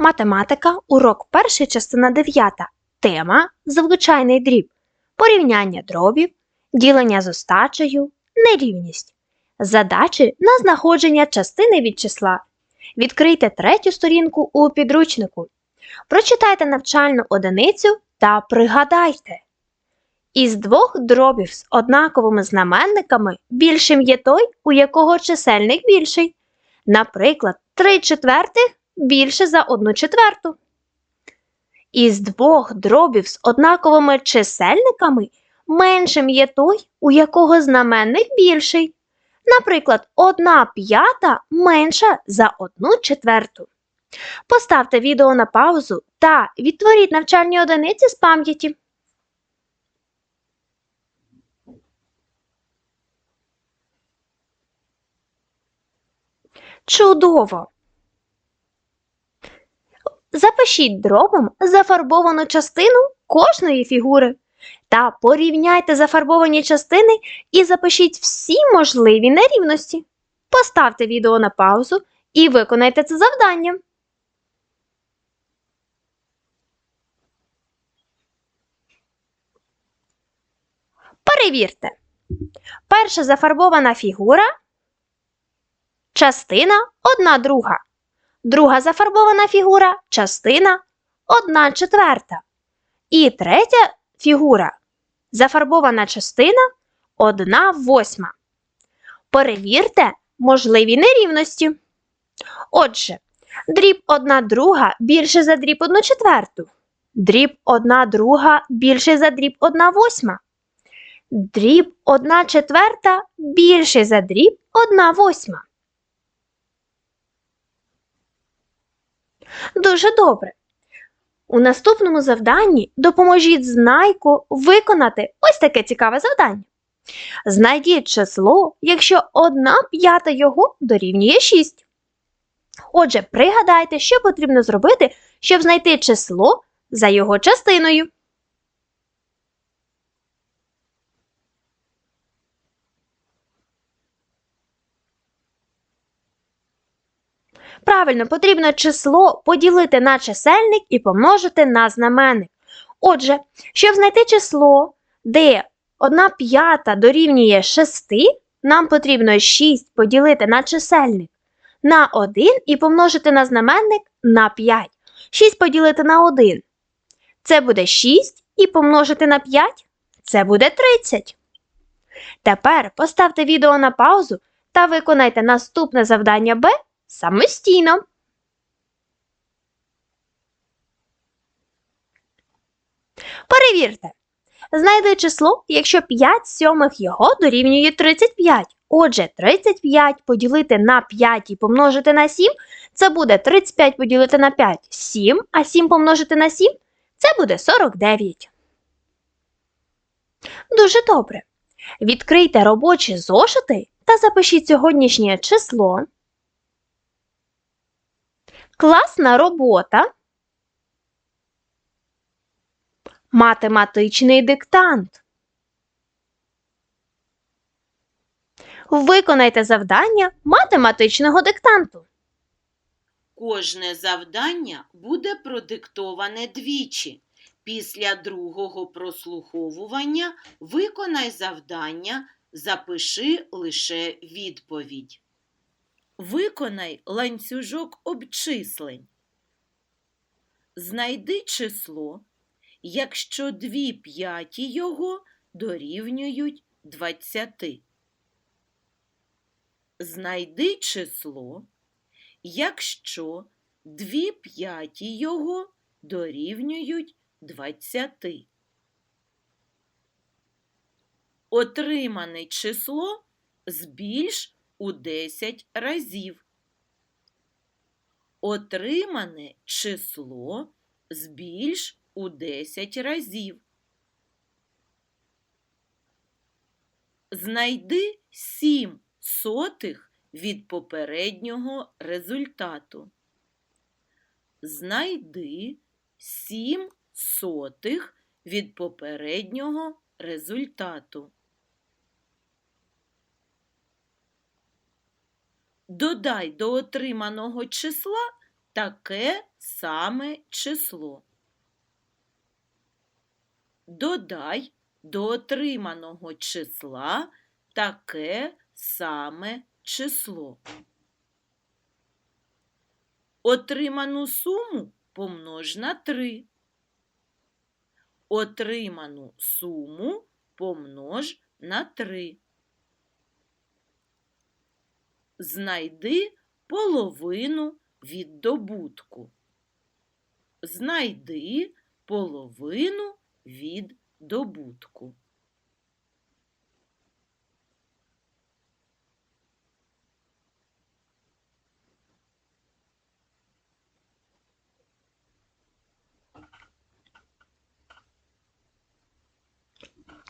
Математика, урок перший, частина 9. Тема Звичайний дріб. Порівняння дробів, ділення з остачею, нерівність. Задачі на знаходження частини від числа. Відкрийте третю сторінку у підручнику. Прочитайте навчальну одиницю та пригадайте. Із двох дробів з однаковими знаменниками більшим є той, у якого чисельник більший. Наприклад, 3 четвертих більше за 1 четверту. Із двох дробів з однаковими чисельниками меншим є той, у якого знаменник більший. Наприклад, 1 п'ята менша за 1 четверту. Поставте відео на паузу та відтворіть навчальні одиниці з пам'яті. Чудово! Запишіть дробом зафарбовану частину кожної фігури та порівняйте зафарбовані частини і запишіть всі можливі нерівності. Поставте відео на паузу і виконайте це завдання. Перевірте. Перша зафарбована фігура частина одна друга. Друга зафарбована фігура частина 1 четверта. І третя фігура зафарбована частина 1 восьма. Перевірте можливі нерівності. Отже, дріб 1 друга більше за дріб 1 четверту. Дріб 1 друга більше за дріб 1 восьма. Дріб 1 четверта більше за дріб 1 восьма. Дуже добре. У наступному завданні допоможіть знайку виконати ось таке цікаве завдання. Знайдіть число, якщо 1 п'ята його дорівнює 6. Отже, пригадайте, що потрібно зробити, щоб знайти число за його частиною. Правильно, потрібно число поділити на чисельник і помножити на знаменник. Отже, щоб знайти число, де 1 п'ята дорівнює 6, нам потрібно 6 поділити на чисельник на 1 і помножити на знаменник на 5. 6 поділити на 1. Це буде 6 і помножити на 5 це буде 30. Тепер поставте відео на паузу та виконайте наступне завдання Б самостійно. Перевірте. Знайди число, якщо 5 сьомих його дорівнює 35. Отже, 35 поділити на 5 і помножити на 7 це буде 35 поділити на 5 7, а 7 помножити на 7 це буде 49. Дуже добре. Відкрийте робочі зошити та запишіть сьогоднішнє число. Класна робота. Математичний диктант. Виконайте завдання математичного диктанту. Кожне завдання буде продиктоване двічі. Після другого прослуховування виконай завдання, запиши лише відповідь. Виконай ланцюжок обчислень. Знайди число, якщо дві п'яті його дорівнюють 20. Знайди число, якщо дві п'яті його дорівнюють 20. Отримане число збільш у 10 разів. Отримане число збільш у 10 разів. Знайди 7 сотих від попереднього результату. Знайди 7 сотих від попереднього результату. Додай до отриманого числа таке саме число. Додай до отриманого числа таке саме число. Отриману суму помнож на 3. Отриману суму помнож на 3. Знайди половину від добутку. Знайди половину від добутку.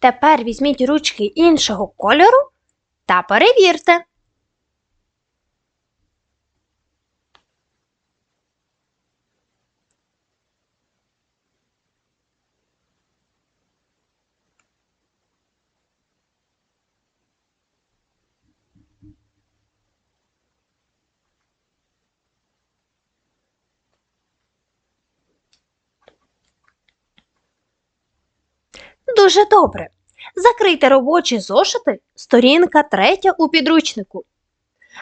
Тепер візьміть ручки іншого кольору та перевірте. Дуже добре. Закрийте робочі зошити, сторінка третя у підручнику.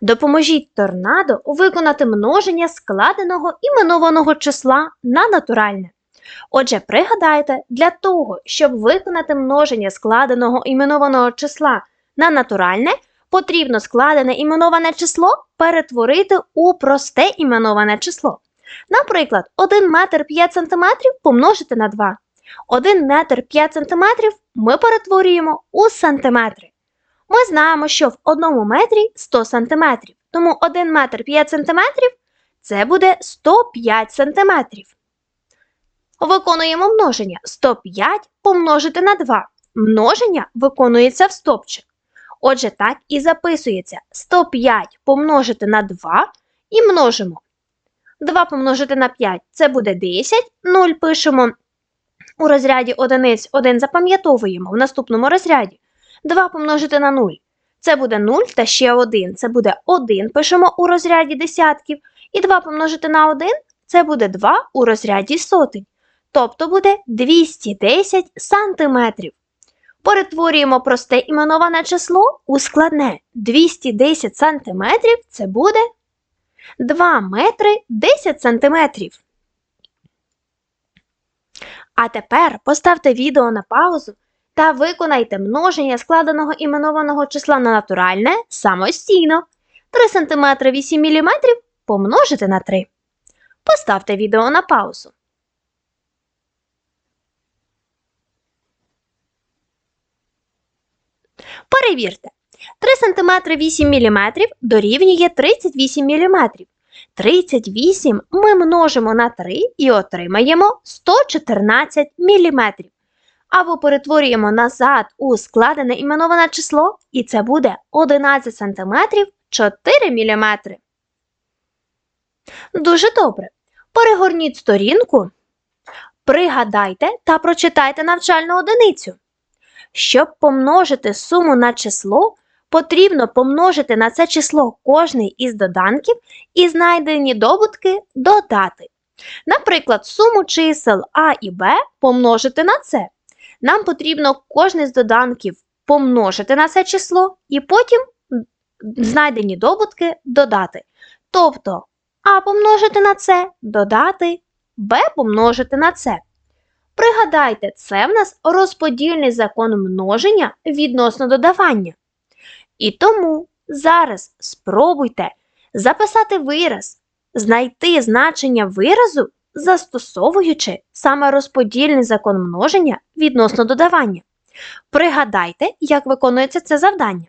Допоможіть торнадо виконати множення складеного іменованого числа на натуральне. Отже, пригадайте, для того, щоб виконати множення складеного іменованого числа на натуральне, потрібно складене іменоване число перетворити у просте іменоване число. Наприклад, 1 метр 5 сантиметрів помножити на 2. 1 метр 5 сантиметрів ми перетворюємо у сантиметри. Ми знаємо, що в одному метрі 100 сантиметрів, тому 1 метр 5 сантиметрів це буде 105 сантиметрів. Виконуємо множення 105 помножити на 2. Множення виконується в стопчик. Отже, так і записується 105 помножити на 2 і множимо. 2 помножити на 5 це буде 10, 0 пишемо у розряді одиниць 1 запам'ятовуємо в наступному розряді. 2 помножити на 0. Це буде 0 та ще 1. Це буде 1, пишемо у розряді десятків. І 2 помножити на 1 це буде 2 у розряді сотень. Тобто буде 210 сантиметрів. Перетворюємо просте іменоване число у складне. 210 сантиметрів це буде 2 метри 10 сантиметрів. А тепер поставте відео на паузу та виконайте множення складеного іменованого числа на натуральне самостійно. 3 см 8 мм помножити на 3. Поставте відео на паузу. Перевірте. 3 см 8 мм дорівнює 38 мм. 38 ми множимо на 3 і отримаємо 114 мм. Або перетворюємо назад у складене іменоване число, і це буде 11 см 4 мм. Дуже добре. Перегорніть сторінку, пригадайте та прочитайте навчальну одиницю. Щоб помножити суму на число, потрібно помножити на це число кожний із доданків і знайдені добутки додати. Наприклад, суму чисел А і Б помножити на це. Нам потрібно кожний з доданків помножити на це число і потім знайдені добутки додати. Тобто А помножити на це, додати, Б помножити на це. Пригадайте, це в нас розподільний закон множення відносно додавання. І тому зараз спробуйте записати вираз, знайти значення виразу, застосовуючи саме розподільний закон множення відносно додавання. Пригадайте, як виконується це завдання.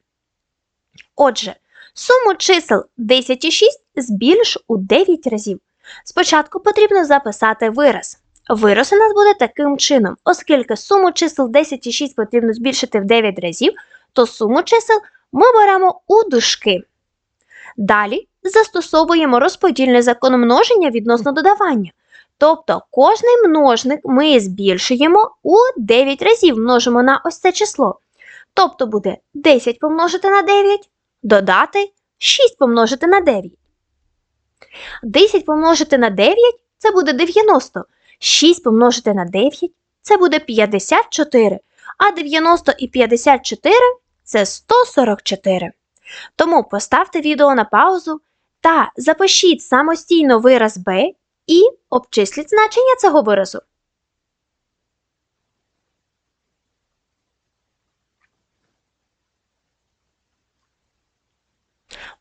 Отже, суму чисел 10 і 6 збільш у 9 разів. Спочатку потрібно записати вираз. Вираз у нас буде таким чином, оскільки суму чисел 10 і 6 потрібно збільшити в 9 разів, то суму чисел ми беремо у дужки. Далі застосовуємо розподільний закон множення відносно додавання. Тобто кожний множник ми збільшуємо у 9 разів множимо на ось це число. Тобто буде 10 помножити на 9, додати 6 помножити на 9. 10 помножити на 9 це буде 90. 6 помножити на 9 це буде 54. А 90 і 54 це 144. Тому поставте відео на паузу та запишіть самостійно вираз b і обчисліть значення цього виразу.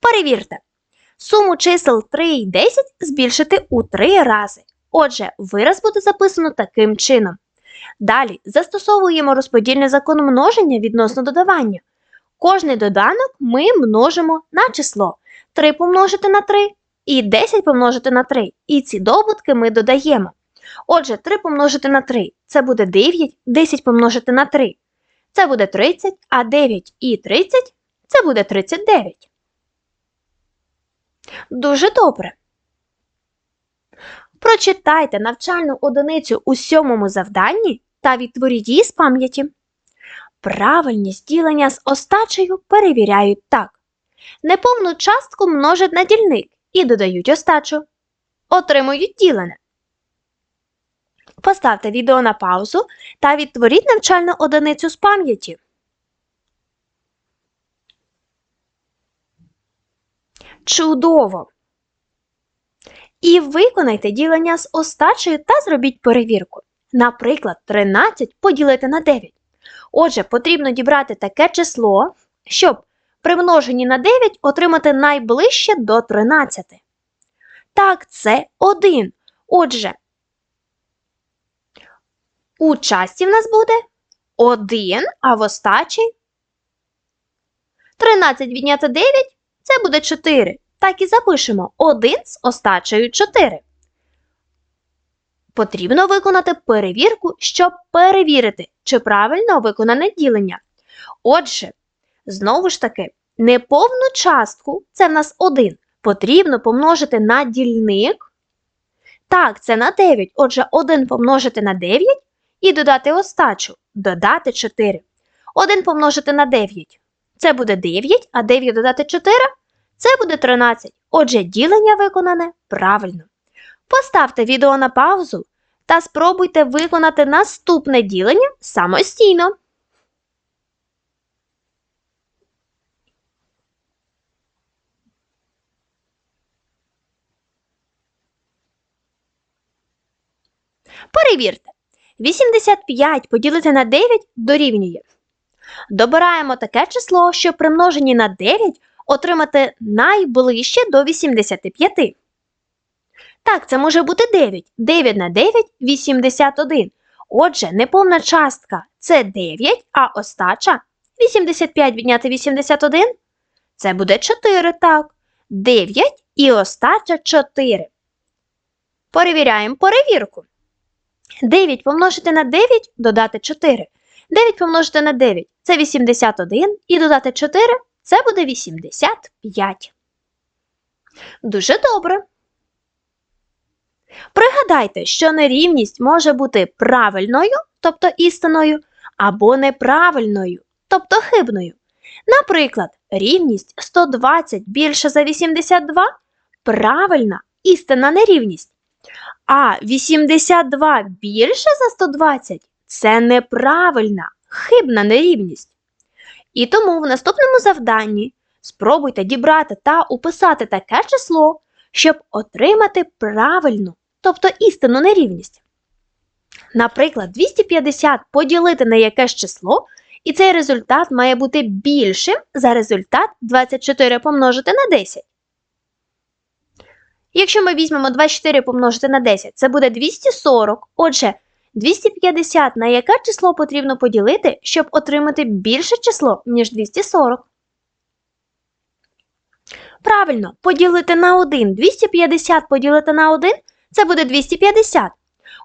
Перевірте. Суму чисел 3 і 10 збільшити у 3 рази. Отже, вираз буде записано таким чином. Далі застосовуємо розподільний закон множення відносно додавання. Кожний доданок ми множимо на число 3 помножити на 3 і 10 помножити на 3. І ці добутки ми додаємо. Отже, 3 помножити на 3 це буде 9, 10 помножити на 3 це буде 30, а 9 і 30 це буде 39. Дуже добре. Прочитайте навчальну одиницю у сьомому завданні та відтворіть її з пам'яті. Правильність ділення з остачею перевіряють так. Неповну частку множать на дільник і додають остачу. Отримують ділене. Поставте відео на паузу та відтворіть навчальну одиницю з пам'яті. Чудово! І виконайте ділення з остачею та зробіть перевірку. Наприклад, 13 поділити на 9. Отже, потрібно дібрати таке число, щоб при множенні на 9 отримати найближче до 13. Так, це 1. Отже, у часті в нас буде 1, а в остачі 13 відняти 9 це буде 4. Так і запишемо 1 з остачею 4. Потрібно виконати перевірку, щоб перевірити, чи правильно виконане ділення. Отже, знову ж таки, неповну частку це в нас 1. Потрібно помножити на дільник. Так, це на 9. Отже, 1 помножити на 9 і додати остачу. Додати 4. 1 помножити на 9. Це буде 9, а 9 додати 4 це буде 13. Отже, ділення виконане правильно. Поставте відео на паузу та спробуйте виконати наступне ділення самостійно. Перевірте. 85 поділити на 9 дорівнює. Добираємо таке число, що при множенні на 9 отримати найближче до 85. Так, це може бути 9. 9 на 9 81. Отже, неповна частка це 9, а остача 85 відняти 81. Це буде 4, так. 9 і остача 4. Перевіряємо перевірку. 9 помножити на 9 додати 4. 9 помножити на 9 це 81 і додати 4 це буде 85. Дуже добре. Пригадайте, що нерівність може бути правильною, тобто істинною, або неправильною, тобто хибною. Наприклад, рівність 120 більше за 82 правильна істинна нерівність. А 82 більше за 120 це неправильна, хибна нерівність. І тому в наступному завданні спробуйте дібрати та уписати таке число, щоб отримати правильну, тобто істинну нерівність. Наприклад, 250 поділити на якесь число, і цей результат має бути більшим за результат 24 помножити на 10. Якщо ми візьмемо 24 помножити на 10, це буде 240. Отже, 250 на яке число потрібно поділити, щоб отримати більше число, ніж 240? Правильно, поділити на 1. 250 поділити на 1 це буде 250.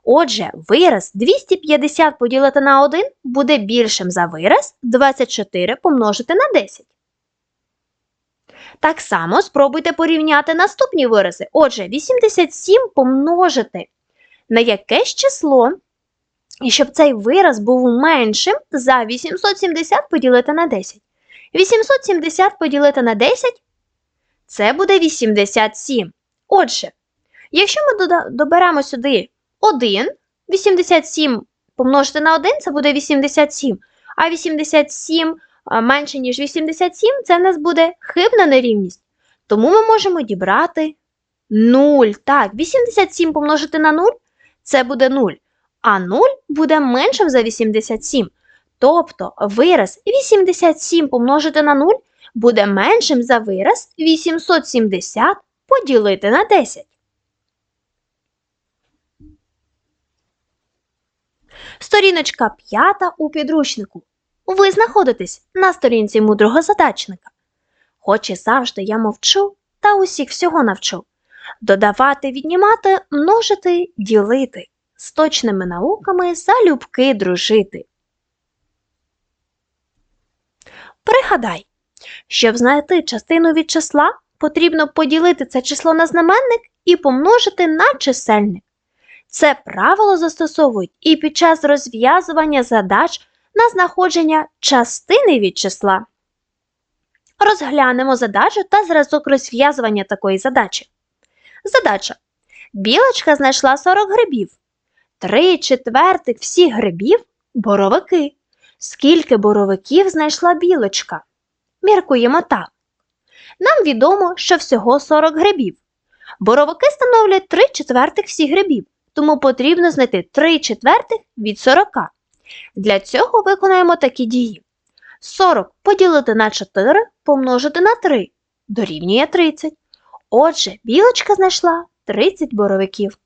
Отже, вираз 250 поділити на 1 буде більшим за вираз 24 помножити на 10. Так само спробуйте порівняти наступні вирази. Отже, 87 помножити на якесь число, і щоб цей вираз був меншим за 870 поділити на 10. 870 поділити на 10 це буде 87. Отже, якщо ми доберемо сюди 1, 87 помножити на 1 це буде 87, а 87 менше, ніж 87 це в нас буде хибна нерівність. Тому ми можемо дібрати 0. Так, 87 помножити на 0 це буде 0, а 0 буде меншим за 87. Тобто вираз 87 помножити на 0 буде меншим за вираз 870 поділити на 10. Сторіночка 5 у підручнику. Ви знаходитесь на сторінці мудрого задачника. Хоч і завжди я мовчу, та усіх всього навчу. Додавати, віднімати, множити, ділити, з точними науками залюбки дружити. Пригадай, щоб знайти частину від числа, потрібно поділити це число на знаменник і помножити на чисельник. Це правило застосовують і під час розв'язування задач на знаходження частини від числа. Розглянемо задачу та зразок розв'язування такої задачі. Задача. Білочка знайшла 40 грибів. Три четвертих всіх грибів боровики. Скільки боровиків знайшла білочка? Міркуємо так. Нам відомо, що всього 40 грибів. Боровики становлять 3 четвертих всіх грибів, тому потрібно знайти 3 четвертих від 40. Для цього виконаємо такі дії. 40 поділити на 4 помножити на 3 дорівнює 30. Отже, білочка знайшла 30 боровиків.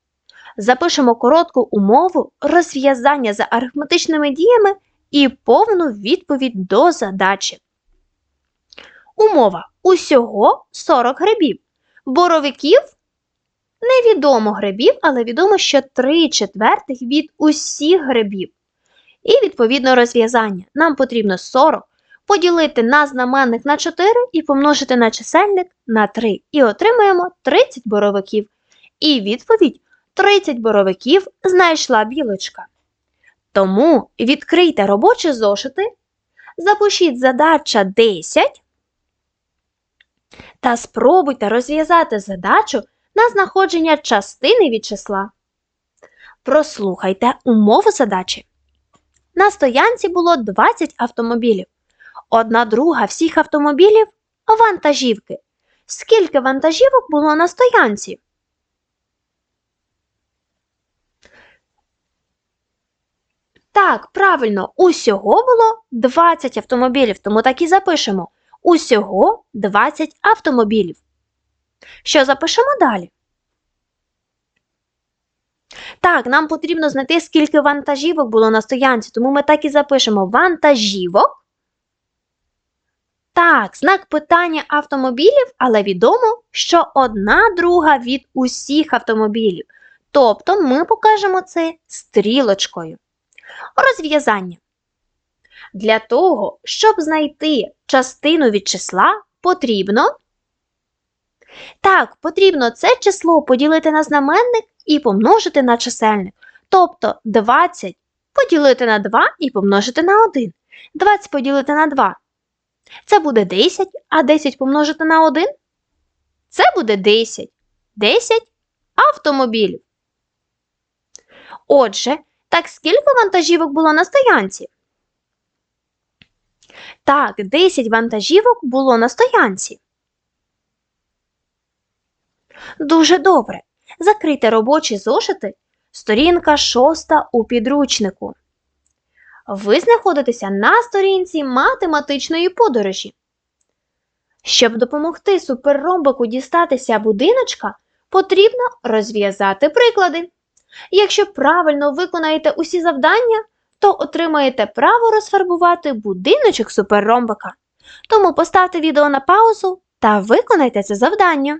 Запишемо коротку умову розв'язання за арифметичними діями і повну відповідь до задачі. Умова усього 40 грибів. Боровиків невідомо грибів, але відомо, що 3 четвертих від усіх грибів. І відповідно розв'язання. Нам потрібно 40 поділити на знаменник на 4 і помножити на чисельник на 3. І отримаємо 30 боровиків. І відповідь 30 боровиків знайшла білочка. Тому відкрийте робочі зошити, запишіть задача 10 та спробуйте розв'язати задачу на знаходження частини від числа. Прослухайте умову задачі. На стоянці було 20 автомобілів. Одна друга всіх автомобілів вантажівки. Скільки вантажівок було на стоянці? Так, правильно, усього було 20 автомобілів, тому так і запишемо. Усього 20 автомобілів. Що запишемо далі? Так, нам потрібно знайти, скільки вантажівок було на стоянці, тому ми так і запишемо вантажівок. Так, знак питання автомобілів, але відомо, що одна друга від усіх автомобілів. Тобто ми покажемо це стрілочкою. Розв'язання. Для того, щоб знайти частину від числа, потрібно. Так, потрібно це число поділити на знаменник і помножити на чисельник. Тобто 20 поділити на 2 і помножити на 1. 20 поділити на 2. Це буде 10, а 10 помножити на 1. Це буде 10. 10 автомобілів. Отже, так скільки вантажівок було на стоянці? Так, 10 вантажівок було на стоянці. Дуже добре. Закрийте робочі зошити. Сторінка 6 у підручнику. Ви знаходитеся на сторінці математичної подорожі. Щоб допомогти суперромбику дістатися будиночка, потрібно розв'язати приклади. Якщо правильно виконаєте усі завдання, то отримаєте право розфарбувати будиночок суперромбика. Тому поставте відео на паузу та виконайте це завдання.